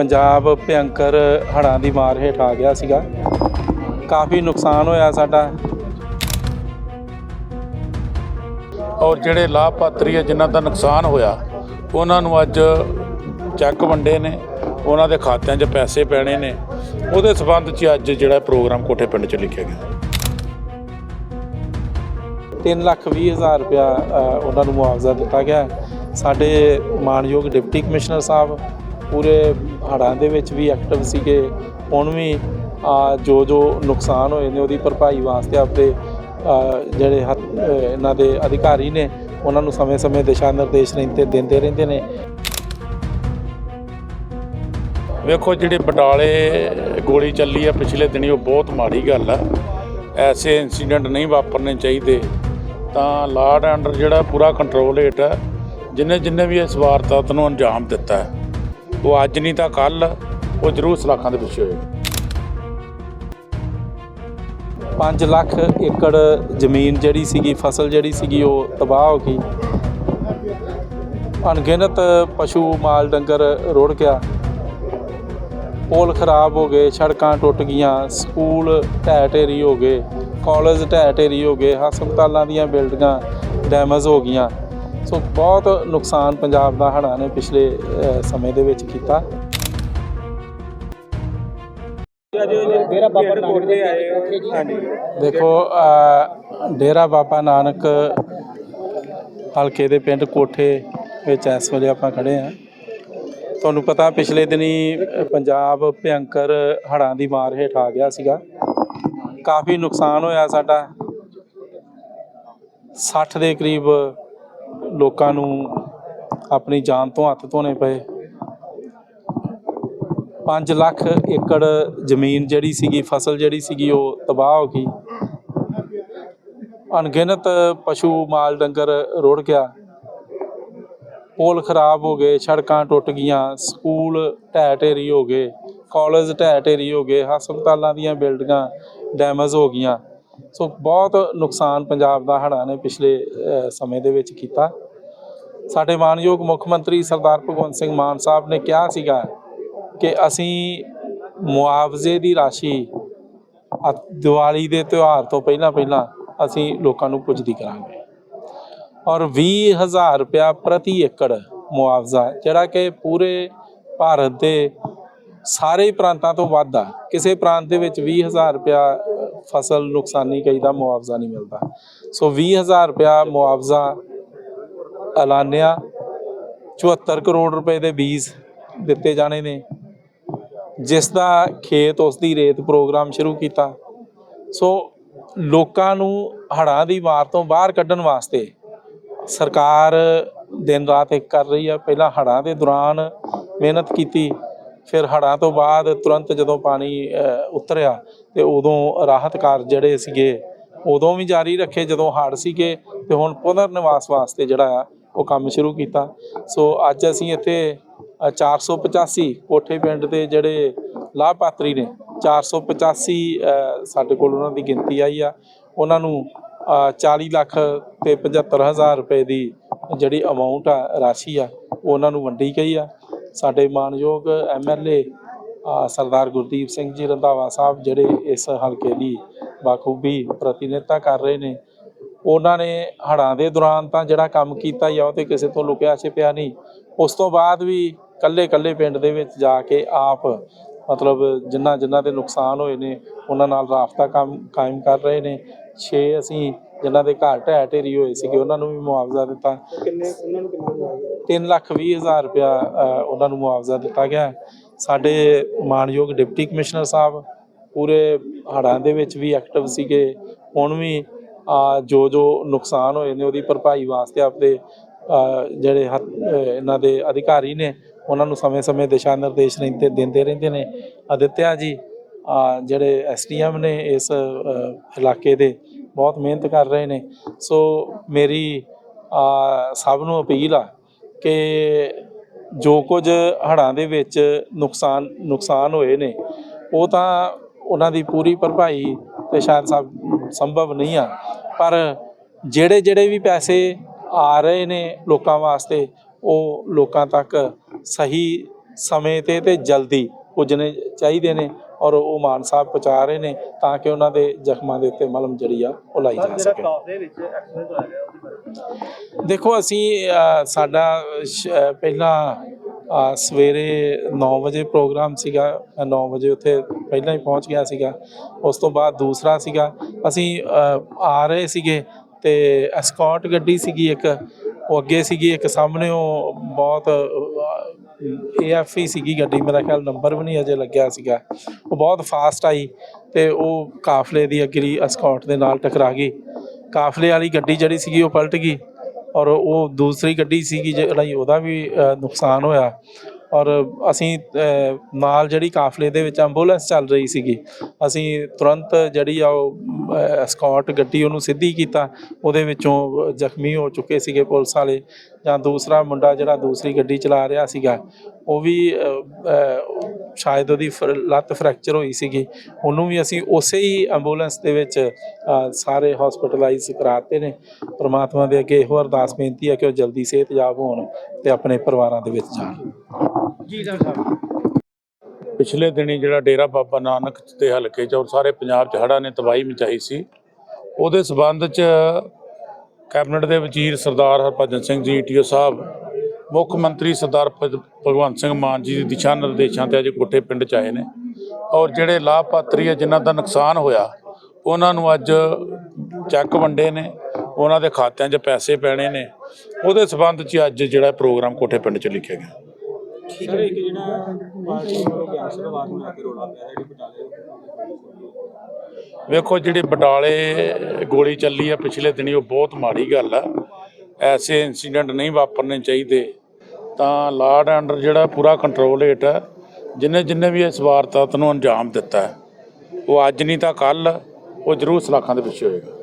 ਪੰਜਾਬ ਭਿਅੰਕਰ ਹੜ੍ਹਾਂ ਦੀ ਮਾਰ ਹੇਠ ਆ ਗਿਆ ਸੀਗਾ। ਕਾਫੀ ਨੁਕਸਾਨ ਹੋਇਆ ਸਾਡਾ। ਔਰ ਜਿਹੜੇ ਲਾਭਪਾਤਰੀ ਹੈ ਜਿਨ੍ਹਾਂ ਦਾ ਨੁਕਸਾਨ ਹੋਇਆ, ਉਹਨਾਂ ਨੂੰ ਅੱਜ ਚੈੱਕ ਵੰਡੇ ਨੇ। ਉਹਨਾਂ ਦੇ ਖਾਤਿਆਂ 'ਚ ਪੈਸੇ ਪੈਣੇ ਨੇ। ਉਹਦੇ ਸਬੰਧ 'ਚ ਅੱਜ ਜਿਹੜਾ ਪ੍ਰੋਗਰਾਮ ਕੋਠੇ ਪਿੰਡ 'ਚ ਲਿਖਿਆ ਗਿਆ। ਤਿੰਨ ਲੱਖ ਵੀਹ ਹਜ਼ਾਰ ਰੁਪਇਆ ਉਹਨਾਂ ਨੂੰ ਮੁਆਵਜ਼ਾ ਦਿੱਤਾ ਗਿਆ। ਸਾਡੇ ਮਾਨਯੋਗ ਡਿਪਟੀ ਕਮਿਸ਼ਨਰ ਸਾਹਿਬ ਪੂਰੇ ਹੜ੍ਹਾਂ ਦੇ ਵਿੱਚ ਵੀ ਐਕਟਿਵ ਸੀਗੇ ਹੁਣ ਵੀ ਜੋ ਜੋ ਨੁਕਸਾਨ ਹੋਏ ਨੇ ਉਹਦੀ ਭਰਪਾਈ ਵਾਸਤੇ ਆਪਣੇ ਜਿਹੜੇ ਹੱਥ- ਇਹਨਾਂ ਦੇ ਅਧਿਕਾਰੀ ਨੇ ਉਹਨਾਂ ਨੂੰ ਸਮੇਂ-ਸਮੇਂ ਦਿਸ਼ਾ ਨਿਰਦੇਸ਼ ਰਹਿੰਦੇ ਦਿੰਦੇ ਰਹਿੰਦੇ ਨੇ। ਵੇਖੋ ਜਿਹੜੇ ਬਟਾਲੇ ਗੋਲੀ ਚੱਲੀ ਆ ਪਿਛਲੇ ਦਿਨੀ ਉਹ ਬਹੁਤ ਮਾੜੀ ਗੱਲ ਆ। ਐਸੇ ਇਨਸੀਡੈਂਟ ਨਹੀਂ ਵਾਪਰਨੇ ਚਾਹੀਦੇ। ਤਾਂ ਲਾਰਡ ਐਂਡਰ ਜਿਹੜਾ ਪੂਰਾ ਕੰਟਰੋਲ ਹੇਠ ਹੈ ਜਿਨੇ ਜਿਨੇ ਵੀ ਇਸ ਵਾਰਦਾਤ ਨੂੰ ਅੰਜਾਮ ਦਿੱਤਾ ਹੈ, ਉਹ ਅੱਜ ਨਹੀਂ ਤਾਂ ਕੱਲ, ਉਹ ਜ਼ਰੂਰ ਸਲਾਖਾਂ ਦੇ ਪਿੱਛੇ ਹੋਏਗਾ। 5 ਲੱਖ ਏਕੜ ਜ਼ਮੀਨ ਜਿਹੜੀ ਸੀਗੀ, ਫਸਲ ਜਿਹੜੀ ਸੀਗੀ, ਉਹ ਤਬਾਹ ਹੋ ਗਈ। ਅਣਗਿਣਤ ਪਸ਼ੂ ਮਾਲ ਡੰਗਰ ਰੁੜ ਗਿਆ। ਪੁਲ ਖਰਾਬ ਹੋ ਗਏ, ਸੜਕਾਂ ਟੁੱਟ ਗਈਆਂ, ਸਕੂਲ ਢਹਿ ਢੇਰੀ ਹੋ ਗਏ, ਕਾਲਜ ਢਹਿ ਢੇਰੀ ਹੋ ਗਏ, ਹਸਪਤਾਲਾਂ ਦੀਆਂ ਬਿਲਡਿੰਗਾਂ ਡੈਮੇਜ ਹੋ ਗਈਆਂ। ਸੋ ਬਹੁਤ ਨੁਕਸਾਨ ਪੰਜਾਬ ਦਾ ਹੜ੍ਹਾਂ ਨੇ ਪਿਛਲੇ ਸਮੇਂ ਦੇ ਵਿੱਚ ਕੀਤਾ। ਦੇਖੋ ਡੇਰਾ ਬਾਬਾ ਨਾਨਕ ਹਲਕੇ ਦੇ ਪਿੰਡ ਕੋਠੇ ਵਿੱਚ ਇਸ ਵੇਲੇ ਆਪਾਂ ਖੜੇ ਆ ਤੁਹਾਨੂੰ ਪਤਾ ਪਿਛਲੇ ਦਿਨੀ ਪੰਜਾਬ ਭਿਅੰਕਰ ਹੜ੍ਹਾਂ ਦੀ ਮਾਰ ਹੇਠ ਆ ਗਿਆ ਸੀਗਾ। ਕਾਫੀ ਨੁਕਸਾਨ ਹੋਇਆ ਸਾਡਾ। 60 ਦੇ ਕਰੀਬ ਲੋਕਾਂ ਨੂੰ ਆਪਣੀ ਜਾਨ ਤੋਂ ਹੱਥ ਧੋਣੇ ਪਏ। 5 ਲੱਖ ਏਕੜ ਜ਼ਮੀਨ ਜਿਹੜੀ ਸੀਗੀ, ਫਸਲ ਜਿਹੜੀ ਸੀਗੀ, ਉਹ ਤਬਾਹ ਹੋ ਗਈ। ਅਣਗਿਣਤ ਪਸ਼ੂ ਮਾਲ ਡੰਗਰ ਰੁੜ ਗਿਆ। ਪੁਲ ਖਰਾਬ ਹੋ ਗਏ, ਸੜਕਾਂ ਟੁੱਟ ਗਈਆਂ, ਸਕੂਲ ਢਹਿ ਢੇਰੀ ਹੋ ਗਏ, ਕਾਲਜ ਢਹਿ ਢੇਰੀ ਹੋ ਗਏ, ਹਸਪਤਾਲਾਂ ਦੀਆਂ ਬਿਲਡਿੰਗਾਂ ਡੈਮੇਜ ਹੋ ਗਈਆਂ। ਸੋ ਬਹੁਤ ਨੁਕਸਾਨ ਪੰਜਾਬ ਦਾ ਹੜ੍ਹਾਂ ਨੇ ਪਿਛਲੇ ਸਮੇਂ ਦੇ ਵਿੱਚ ਕੀਤਾ। ਸਾਡੇ ਮਾਨਯੋਗ ਮੁੱਖ ਮੰਤਰੀ ਸਰਦਾਰ ਭਗਵੰਤ ਸਿੰਘ ਮਾਨ ਸਾਹਿਬ ਨੇ ਕਿਹਾ ਸੀਗਾ ਕਿ ਅਸੀਂ ਮੁਆਵਜ਼ੇ ਦੀ ਰਾਸ਼ੀ ਅ- ਦੀਵਾਲੀ ਦੇ ਤਿਉਹਾਰ ਤੋਂ ਪਹਿਲਾਂ ਪਹਿਲਾਂ ਅਸੀਂ ਲੋਕਾਂ ਨੂੰ ਪੁੱਜਦੀ ਕਰਾਂਗੇ। ਔਰ 20000 ਰੁਪਇਆ ਪ੍ਰਤੀ ਏਕੜ ਮੁਆਵਜ਼ਾ, ਜਿਹੜਾ ਕਿ ਪੂਰੇ ਭਾਰਤ ਦੇ ਸਾਰੇ ਪ੍ਰਾਂਤਾਂ ਤੋਂ ਵੱਧ ਆ। ਕਿਸੇ ਪ੍ਰਾਂਤ ਦੇ ਵਿੱਚ 20000 ਰੁਪਇਆ ਫਸਲ ਨੁਕਸਾਨੀ ਕਈ ਦਾ ਮੁਆਵਜ਼ਾ ਨਹੀਂ ਮਿਲਦਾ। ਸੋ 20000 ਰੁਪਇਆ ਮੁਆਵਜ਼ਾ ਐਲਾਨਿਆ। 74 ਕਰੋੜ ਰੁਪਏ ਦੇ ਬੀਜ ਦਿੱਤੇ ਜਾਣੇ ਨੇ। ਜਿਸ ਦਾ ਖੇਤ ਉਸ ਦੀ ਰੇਤ ਪ੍ਰੋਗਰਾਮ ਸ਼ੁਰੂ ਕੀਤਾ। ਸੋ ਲੋਕਾਂ ਨੂੰ ਹੜ੍ਹਾਂ ਦੀ ਮਾਰ ਤੋਂ ਬਾਹਰ ਕੱਢਣ ਵਾਸਤੇ ਸਰਕਾਰ ਦਿਨ ਰਾਤ ਇੱਕ ਕਰ ਰਹੀ ਆ। ਪਹਿਲਾਂ ਹੜ੍ਹਾਂ ਦੇ ਦੌਰਾਨ ਮਿਹਨਤ ਕੀਤੀ, ਫਿਰ ਹੜ੍ਹਾਂ ਤੋਂ ਬਾਅਦ ਤੁਰੰਤ ਜਦੋਂ ਪਾਣੀ ਉਤਰਿਆ ਤੇ ਉਦੋਂ ਰਾਹਤ ਕਾਰਜ ਜਿਹੜੇ ਸੀਗੇ, ਉਦੋਂ ਵੀ ਜਾਰੀ ਰੱਖੇ। ਜਦੋਂ ਹੜ੍ਹ ਸੀਗੇ ਤੇ ਹੁਣ ਪੁਨਰ ਨਿਵਾਸ ਵਾਸਤੇ ਜਿਹੜਾ ਆ ਉਹ ਕੰਮ ਸ਼ੁਰੂ ਕੀਤਾ। ਸੋ ਅੱਜ ਅਸੀਂ ਇੱਥੇ ਅ, 485 ਕੋਠੇ ਪਿੰਡ ਦੇ ਜਿਹੜੇ ਲਾਭਪਾਤਰੀ ਨੇ 485 ਅ, ਸਾਡੇ ਕੋਲ ਉਹਨਾਂ ਦੀ ਗਿਣਤੀ ਆਈ ਆ। ਉਹਨਾਂ ਨੂੰ ਅ, 40 ਲੱਖ ਤੇ 75 ਹਜ਼ਾਰ ਰੁਪਏ ਦੀ ਜਿਹੜੀ ਅਮਾਉਂਟ ਆ ਰਾਸ਼ੀ ਆ ਉਹਨਾਂ ਨੂੰ ਵੰਡੀ ਗਈ ਆ। ਸਾਡੇ ਮਾਨਯੋਗ ਐਮਐਲਏ ਸਰਦਾਰ ਗੁਰਦੀਪ ਸਿੰਘ ਜੀ ਰੰਧਾਵਾ ਸਾਹਿਬ ਜਿਹੜੇ ਇਸ ਹਲਕੇ ਦੀ ਬਾਖੂਬੀ ਪ੍ਰਤੀਨਿਧਤਾ ਕਰ ਰਹੇ ਨੇ ਉਹਨਾਂ ਨੇ ਹੜ੍ਹਾਂ ਦੇ ਦੌਰਾਨ ਤਾਂ ਜਿਹੜਾ ਕੰਮ ਕੀਤਾ ਆ ਉਹ ਤੇ ਕਿਸੇ ਤੋਂ ਲੁਕਿਆ ਛਿਪਿਆ ਨਹੀਂ। ਉਸ ਤੋਂ ਬਾਅਦ ਵੀ ਕੱਲੇ ਕੱਲੇ ਪਿੰਡ ਦੇ ਵਿੱਚ ਜਾ ਕੇ ਆਪ ਮਤਲਬ ਜਿਨ੍ਹਾਂ ਜਿਨ੍ਹਾਂ ਦੇ ਨੁਕਸਾਨ ਹੋਏ ਨੇ ਉਹਨਾਂ ਨਾਲ ਰਾਬਤਾ ਕੰਮ ਕਾਇਮ ਕਰ ਰਹੇ ਨੇ। 6 ਅਸੀਂ ਜਿਨ੍ਹਾਂ ਦੇ ਘਰ ਢਹਿ ਢੇਰੀ ਹੋਏ ਸੀਗੇ ਉਹਨਾਂ ਨੂੰ ਵੀ ਮੁਆਵਜ਼ਾ ਦਿੱਤਾ। ਕਿੰਨੇ ਉਹਨਾਂ ਨੂੰ ਕਿੰਨਾ ਹੋਇਆ 3 ਲੱਖ ਵੀਹ ਹਜ਼ਾਰ ਰੁਪਇਆ ਉਹਨਾਂ ਨੂੰ ਮੁਆਵਜ਼ਾ ਦਿੱਤਾ ਗਿਆ। ਸਾਡੇ ਮਾਨਯੋਗ ਡਿਪਟੀ ਕਮਿਸ਼ਨਰ ਸਾਹਿਬ ਪੂਰੇ ਹੜ੍ਹਾਂ ਦੇ ਵਿੱਚ ਵੀ ਐਕਟਿਵ ਸੀਗੇ। ਹੁਣ ਵੀ ਜੋ ਜੋ ਨੁਕਸਾਨ ਹੋਏ ਨੇ ਉਹਦੀ ਭਰਪਾਈ ਵਾਸਤੇ ਆਪਦੇ ਜਿਹੜੇ ਹੱਥ- ਇਹਨਾਂ ਦੇ ਅਧਿਕਾਰੀ ਨੇ ਉਹਨਾਂ ਨੂੰ ਸਮੇਂ-ਸਮੇਂ ਦਿਸ਼ਾ ਨਿਰਦੇਸ਼ ਰਹਿੰਦੇ ਦਿੰਦੇ ਰਹਿੰਦੇ ਨੇ। ਅਦਿੱਤਿਆ ਜੀ ਅ, ਜਿਹੜੇ ਐਸਡੀਐਮ ਨੇ ਇਸ ਇਲਾਕੇ ਦੇ ਬਹੁਤ ਮਿਹਨਤ ਕਰ ਰਹੇ ਨੇ। ਸੋ ਮੇਰੀ ਸਭ ਨੂੰ ਅਪੀਲ ਆ ਕਿ ਜੋ ਕੁਝ ਹੜ੍ਹਾਂ ਦੇ ਵਿੱਚ ਨੁਕਸਾਨ ਨੁਕਸਾਨ ਹੋਏ ਨੇ ਉਹ ਤਾਂ ਉਹਨਾਂ ਦੀ ਪੂਰੀ ਭਰਪਾਈ ਤੇ ਸ਼ਾਇਦ ਸਭ ਸੰਭਵ ਨਹੀਂ ਆ। ਪਰ ਜਿਹੜੇ ਜਿਹੜੇ ਵੀ ਪੈਸੇ ਆ ਰਹੇ ਨੇ ਲੋਕਾਂ ਵਾਸਤੇ ਉਹ ਲੋਕਾਂ ਤੱਕ ਸਹੀ ਸਮੇਂ ਤੇ ਤੇ ਜਲਦੀ ਪੁੱਜਣੇ ਚਾਹੀਦੇ ਨੇ ਔਰ ਉਹ ਮਾਨ ਸਾਹਿਬ ਪਹੁੰਚਾ ਰਹੇ ਨੇ ਤਾਂ ਕਿ ਉਹਨਾਂ ਦੇ ਜ਼ਖਮਾਂ ਦੇ ਉੱਤੇ ਮਲਮ ਜਿਹੜੀ ਆ ਉਹ ਲਾਈ ਜਾ ਸਕੇ ਦੇਖੋ ਅਸੀਂ ਸਾਡਾ ਪਹਿਲਾਂ ਸਵੇਰੇ 9 ਵਜੇ ਪ੍ਰੋਗਰਾਮ ਸੀਗਾ। 9 ਵਜੇ ਉੱਥੇ ਪਹਿਲਾਂ ਹੀ ਪਹੁੰਚ ਗਿਆ ਸੀਗਾ, ਉਸ ਤੋਂ ਬਾਅਦ ਦੂਸਰਾ ਸੀਗਾ। ਅਸੀਂ ਆ ਰਹੇ ਸੀਗੇ ਤੇ ਐਸਕੌਟ ਗੱਡੀ ਸੀਗੀ ਇੱਕ, ਉਹ ਅੱਗੇ ਸੀਗੀ, ਇੱਕ ਸਾਹਮਣੇ ਉਹ ਬਹੁਤ ਏਐਫਈ ਸੀਗੀ ਗੱਡੀ, ਮੇਰਾ ਖਿਆਲ ਨੰਬਰ ਵੀ ਨਹੀਂ ਅਜੇ ਲੱਗਿਆ ਸੀਗਾ। ਉਹ ਬਹੁਤ ਫਾਸਟ ਆਈ ਤੇ ਉਹ ਕਾਫਲੇ ਦੀ ਅਗਲੀ ਐਸਕੌਟ ਦੇ ਨਾਲ ਟਕਰਾ ਗਈ। ਕਾਫਲੇ ਵਾਲੀ ਗੱਡੀ ਜਿਹੜੀ ਸੀਗੀ ਉਹ ਪਲਟ ਗਈ ਔਰ ਉਹ ਦੂਸਰੀ ਗੱਡੀ ਸੀਗੀ, ਜਿਹੜਾ ਉਹਦਾ ਵੀ ਨੁਕਸਾਨ ਹੋਇਆ। ਔਰ ਅਸੀਂ ਨਾਲ ਜਿਹੜੀ ਕਾਫਲੇ ਦੇ ਵਿੱਚ ਐਂਬੂਲੈਂਸ ਚੱਲ ਰਹੀ ਸੀਗੀ ਅਸੀਂ ਤੁਰੰਤ ਜਿਹੜੀ ਆ ਉਹ ਐਸਕੌਟ ਗੱਡੀ ਉਹਨੂੰ ਸਿੱਧੀ ਕੀਤਾ ਉਹਦੇ ਵਿੱਚੋਂ ਜ਼ਖਮੀ ਹੋ ਚੁੱਕੇ ਸੀਗੇ ਪੁਲਿਸ ਵਾਲੇ ਜਾਂ ਦੂਸਰਾ ਮੁੰਡਾ ਜਿਹੜਾ ਦੂਸਰੀ ਗੱਡੀ ਚਲਾ ਰਿਹਾ ਸੀਗਾ ਉਹ ਵੀ ਸ਼ਾਇਦ ਉਹਦੀ ਫਰ- ਲੱਤ ਫ੍ਰੈਕਚਰ ਹੋਈ ਸੀਗੀ ਉਹਨੂੰ ਵੀ ਅਸੀਂ ਉਸੇ ਹੀ ਐਂਬੂਲੈਂਸ ਦੇ ਵਿੱਚ ਅ, ਸਾਰੇ ਹਸਪੀਟਲਾਈਜ਼ ਕਰਾਤੇ ਨੇ। ਪ੍ਰਮਾਤਮਾ ਦੇ ਅੱਗੇ ਇਹੋ ਅਰਦਾਸ ਬੇਨਤੀ ਹੈ ਕਿ ਉਹ ਜਲਦੀ ਸਿਹਤਯਾਬ ਹੋਣ ਤੇ ਆਪਣੇ ਪਰਿਵਾਰਾਂ ਦੇ ਵਿੱਚ ਜਾਣ। ਜੀ ਡਾਕਟਰ ਸਾਹਿਬ ਪਿਛਲੇ ਦਿਨੀ ਜਿਹੜਾ ਡੇਰਾ ਬਾਬਾ ਨਾਨਕ ਦੇ ਹਲਕੇ 'ਚ ਔਰ ਸਾਰੇ ਪੰਜਾਬ 'ਚ ਹੜ੍ਹਾਂ ਨੇ ਤਬਾਹੀ ਮਚਾਈ ਸੀ, ਉਹਦੇ ਸਬੰਧ 'ਚ ਕੈਬਨਿਟ ਦੇ ਵਜ਼ੀਰ ਸਰਦਾਰ ਹਰਭਜਨ ਸਿੰਘ ਜੀ ਟੀਓ ਸਾਹਿਬ, ਮੁੱਖ ਮੰਤਰੀ ਸਰਦਾਰ ਭਗ- ਭਗਵੰਤ ਸਿੰਘ ਮਾਨ ਜੀ ਦੇ ਦਿਸ਼ਾ ਨਿਰਦੇਸ਼ਾਂ ਤੇ ਅੱਜ ਕੋਠੇ ਪਿੰਡ 'ਚ ਆਏ ਨੇ। ਔਰ ਜਿਹੜੇ ਲਾਭਪਾਤਰੀ ਆ, ਜਿਨ੍ਹਾਂ ਦਾ ਨੁਕਸਾਨ ਹੋਇਆ, ਉਹਨਾਂ ਨੂੰ ਅੱਜ ਚੈੱਕ ਵੰਡੇ ਨੇ, ਉਹਨਾਂ ਦੇ ਖਾਤਿਆਂ 'ਚ ਪੈਸੇ ਪੈਣੇ ਨੇ। ਉਹਦੇ ਸਬੰਧ 'ਚ ਅੱਜ ਜਿਹੜਾ ਪ੍ਰੋਗਰਾਮ ਕੋਠੇ ਪਿੰਡ 'ਚ ਲਿਖਿਆ ਗਿਆ। ਸਰ ਇੱਕ ਜਿਹੜਾ ਪਾਰਟੀ ਵੱਲੋਂ ਗੈਸ ਦਾ ਵਾਰ ਨੂੰ ਲੈ ਕੇ ਰੋਲਾ ਪਿਆ ਜਿਹੜੀ ਬਟਾਲੇ ਵੇਖੋ ਜਿਹੜੀ ਬਟਾਲੇ ਗੋਲੀ ਚੱਲੀ ਆ ਪਿਛਲੇ ਦਿਨੀ ਉਹ ਬਹੁਤ ਮਾੜੀ ਗੱਲ ਆ ਐਸੇ ਇਨਸੀਡੈਂਟ ਨਹੀਂ ਵਾਪਰਨੇ ਚਾਹੀਦੇ। ਤਾਂ ਲਾਰਡ ਆਰਡਰ ਜਿਹੜਾ ਪੂਰਾ ਕੰਟਰੋਲ ਹੇਠ ਹੈ ਜਿਨੇ ਜਿਨੇ ਵੀ ਇਸ ਵਾਰਦਾਤ ਨੂੰ ਅੰਜਾਮ ਦਿੱਤਾ ਹੈ, ਉਹ ਅੱਜ ਨਹੀਂ ਤਾਂ ਕੱਲ ਉਹ ਜ਼ਰੂਰ ਸਲਾਖਾਂ ਦੇ ਪਿੱਛੇ ਹੋਏਗਾ।